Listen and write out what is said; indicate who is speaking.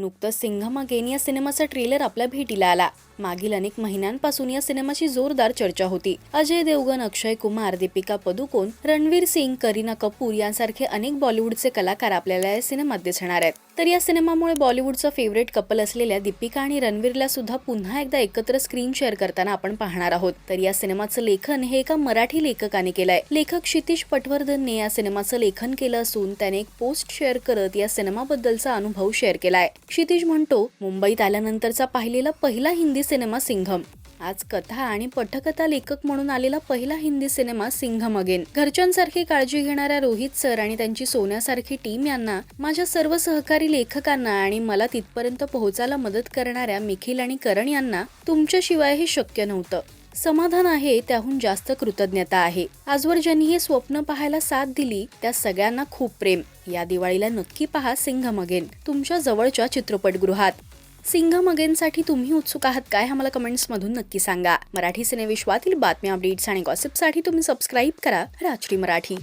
Speaker 1: नुकतंच सिंघम अगेन या सिनेमाचा ट्रेलर आपल्या भेटीला आला. मागील अनेक महिन्यांपासून या सिनेमाची जोरदार चर्चा होती. अजय देवगण अक्षय कुमार दीपिका पदुकोण रणवीर सिंग करीना कपूर यांसारखे अनेक बॉलिवूडचे कलाकार आपल्याला या सिनेमात दिसणार आहेत. तर या सिनेमामुळे बॉलिवूडचा फेवरेट कपल असलेल्या दीपिका आणि रणवीरला सुद्धा पुन्हा एकदा एकत्र स्क्रीन शेअर करताना आपण पाहणार आहोत. तर या सिनेमाचं लेखन हे एका मराठी लेखकाने केलंय. लेखक क्षितिश पटवर्धनने या सिनेमाचं लेखन केलं असून त्याने एक पोस्ट शेअर करत या सिनेमाबद्दलचा अनुभव शेअर केलाय. क्षितिश म्हणतो मुंबईत आल्यानंतरचा पाहिलेला पहिला हिंदी सिनेमा सिंघम. आज कथा आणि पटकथा लेखक म्हणून आलेला पहिला हिंदी सिनेमा सिंघम अगेन. घरच्यांसारखी काळजी घेणाऱ्या रोहित सर आणि त्यांची सोन्यासारखी टीम यांना माझ्या सर्व सहकारी लेखकांना आणि मला तिथपर्यंत पोहोचायला मदत करणाऱ्या मिखिल आणि करण यांना तुमच्याशिवाय हे शक्य नव्हतं. समाधान आहे त्याहून जास्त कृतज्ञता आहे. आजवर ज्यांनी हे स्वप्न पाहायला साथ दिली त्या सगळ्यांना खूप प्रेम. या दिवाळीला नक्की पहा सिंघम अगेन. तुमच्या जवळच्या चित्रपटगृहात. सिंघम अगेनसाठी तुम्ही उत्सुक आहात काय? आम्हाला मला कमेंट्समधून नक्की सांगा. मराठी सिनेविश्वातील बातम्या अपडेट्स आणि गॉसिपसाठी तुम्ही सबस्क्राईब करा राजश्री मराठी.